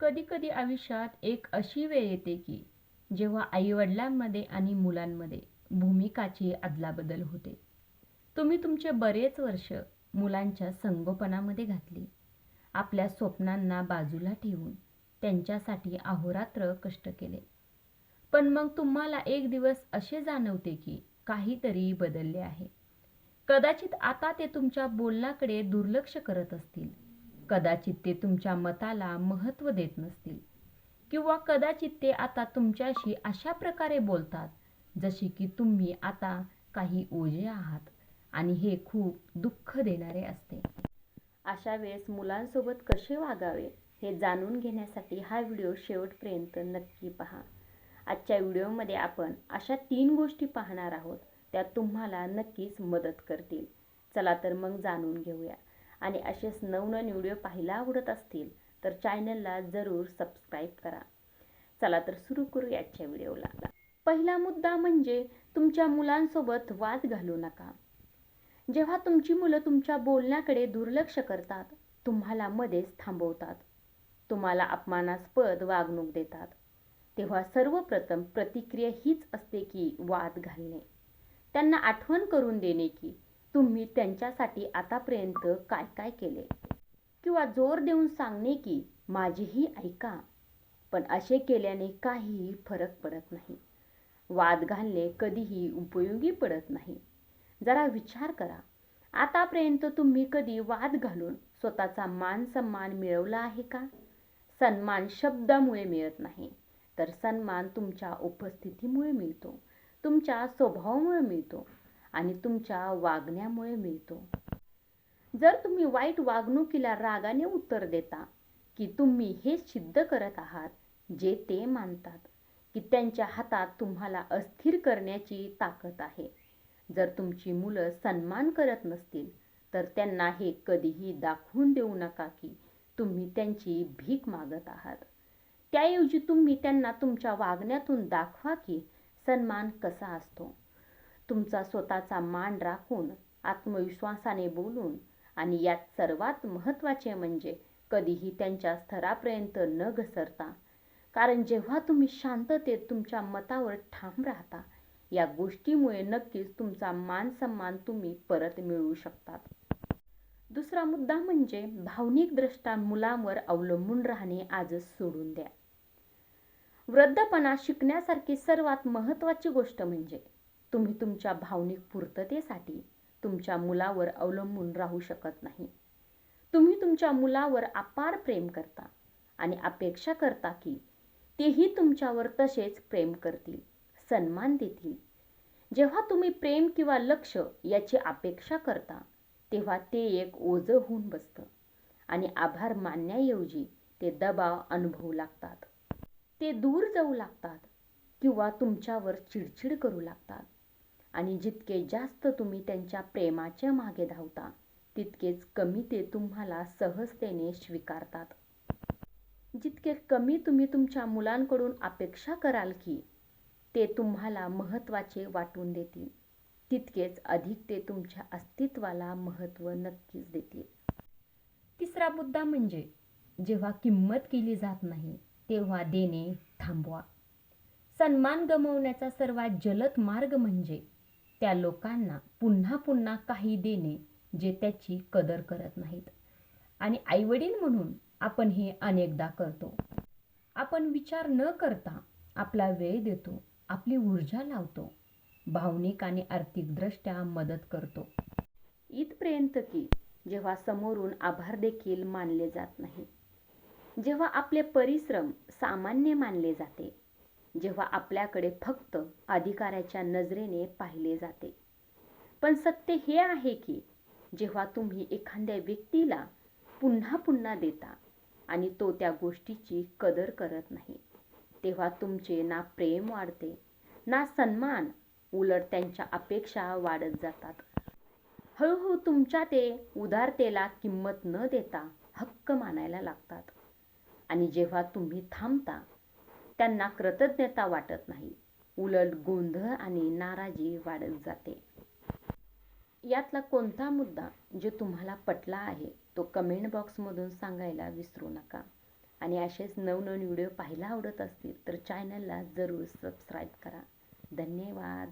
कधीकधी आयुष्यात एक अशी वेळ येते की जेव्हा आईवडिलांमध्ये आणि मुलांमध्ये भूमिकाची अदलाबदल होते. तुम्ही तुमचे बरेच वर्ष मुलांच्या संगोपनामध्ये घातली. आपल्या स्वप्नांना बाजूला ठेवून त्यांच्यासाठी अहोरात्र कष्ट केले. पण मग तुम्हाला एक दिवस असे जाणवते की काहीतरी बदलले आहे. कदाचित आता ते तुमच्या बोलण्याकडे दुर्लक्ष करत असतील. कदाचित ते तुमच्या मताला महत्त्व देत नसतील. किंवा कदाचित ते आता तुमच्याशी अशा प्रकारे बोलतात जसे की तुम्ही आता काही ओझे आहात आणि हे खूप दुःख देणारे असते. अशा वेळेस मुलांसोबत कसे वागावे हे जाणून घेण्यासाठी हा व्हिडिओ शेवटपर्यंत नक्की पहा. आजच्या व्हिडिओमध्ये आपण अशा तीन गोष्टी पाहणार आहोत त्या तुम्हाला नक्कीच मदत करतील. चला तर मग जाणून घेऊया. आणि असेच नवनवीन व्हिडिओ पाहायला आवडत असतील तर चॅनलला जरूर सबस्क्राईब करा. चला तर सुरू करू आजच्या व्हिडिओला. पहिला मुद्दा म्हणजे तुमच्या मुलांसोबत वाद घालू नका. जेव्हा तुमची मुलं तुमच्या बोलण्याकडे दुर्लक्ष करतात तुम्हाला मध्येच थांबवतात. तुम्हाला अपमानास्पद वागणूक देतात. तेव्हा सर्वप्रथम प्रतिक्रिया हीच असते की वाद घालणे. त्यांना आठवण करून देणे की तुम्ही त्यांच्यासाठी आतापर्यंत काय काय केले? किंवा जोर देऊन सांगणे की माझीही ऐका. पण असे केल्याने काहीही फरक पडत नाही. वाद घालणे कधीही उपयोगी पडत नाही. जरा विचार करा. आतापर्यंत तुम्ही कधी वाद घालून स्वतःचा मान सन्मान मिळवला आहे का? सन्मान शब्दामुळे मिळत नाही. तर सन्मान तुमच्या उपस्थितीमुळे मिळतो. तुमच्या स्वभावामुळे मिळतो. आणि तुमच्या वागण्यामुळे मिळतो. जर तुम्ही वाईट वागणुकीला रागाने उत्तर देता की तुम्ही हे सिद्ध करत आहात जे ते मानतात की त्यांच्या हातात तुम्हाला अस्थिर करण्याची ताकद आहे. जर तुमची मुलं सन्मान करत नसतील तर त्यांना हे कधीही दाखवून देऊ नका की तुम्ही त्यांची भीक मागत आहात. त्याऐवजी तुम्ही त्यांना तुमच्या वागण्यातून दाखवा की सन्मान कसा असतो. तुमचा स्वतःचा मान राखून आत्मविश्वासाने बोलून आणि यात सर्वात महत्त्वाचे म्हणजे कधीही त्यांच्या स्तरापर्यंत न घसरता. कारण जेव्हा तुम्ही शांततेत तुमच्या मतावर ठाम राहता या गोष्टीमुळे नक्कीच तुमचा मान सन्मान तुम्ही परत मिळवू शकतात. दुसरा मुद्दा म्हणजे भावनिकदृष्ट्या मुलांवर अवलंबून राहणे आजच सोडून द्या. वृद्धपणा शिकण्यासारखी सर्वात महत्त्वाची गोष्ट म्हणजे तुम्ही तुमच्या भावनिक पूर्ततेसाठी तुमच्या मुलावर अवलंबून राहू शकत नाही. तुम्ही तुमच्या मुलावर अपार प्रेम करता आणि अपेक्षा करता की तेही तुमच्यावर तसेच प्रेम करतील सन्मान देतील. जेव्हा तुम्ही प्रेम किंवा लक्ष याची अपेक्षा करता तेव्हा ते एक ओझं होऊन बसतं आणि आभार मानण्याऐवजी ते दबाव अनुभवू लागतात. ते दूर जाऊ लागतात किंवा तुमच्यावर चिडचिड करू लागतात. आणि जितके जास्त तुम्ही त्यांच्या प्रेमाच्या मागे धावता तितकेच कमी ते तुम्हाला सहजतेने स्वीकारतात. जितके कमी तुम्ही तुमच्या मुलांकडून अपेक्षा कराल की ते तुम्हाला महत्त्वाचे वाटून देतील. तितकेच अधिक ते तुमच्या अस्तित्वाला महत्त्व नक्कीच देतील. तिसरा मुद्दा म्हणजे जेव्हा किंमत केली जात नाही तेव्हा देणे थांबवा. सन्मान गमवण्याचा सर्वात जलद मार्ग म्हणजे त्या लोकांना पुन्हा पुन्हा काही देणे जे त्याची कदर करत नाहीत. आणि आईवडील म्हणून आपण हे अनेकदा करतो. आपण विचार न करता आपला वेळ देतो आपली ऊर्जा लावतो भावनिक आणि आर्थिकदृष्ट्या मदत करतो. इथपर्यंत की जेव्हा समोरून आभार देखील मानले जात नाही जेव्हा आपले परिश्रम सामान्य मानले जाते जेव्हा आपल्याकडे फक्त अधिकाराच्या नजरेने पाहिले जाते. पण सत्य हे आहे की जेव्हा तुम्ही एखाद्या व्यक्तीला पुन्हा पुन्हा देता आणि तो त्या गोष्टीची कदर करत नाही तेव्हा तुमचे ना प्रेम वाढते ना सन्मान उलट त्यांच्या अपेक्षा वाढत जातात. हळूहळू तुमच्या ते उदारतेला किंमत न देता हक्क मानायला लागतात. आणि जेव्हा तुम्ही थांबता त्यांना कृतज्ञता वाटत नाही. उलट गोंधळ आणि नाराजी वाढत जाते. यातला कोणता मुद्दा जो तुम्हाला पटला आहे तो कमेंट बॉक्समधून सांगायला विसरू नका. आणि असेच नवनवीन व्हिडिओ पाहायला आवडत असतील तर चॅनलला जरूर सबस्क्राईब करा. धन्यवाद.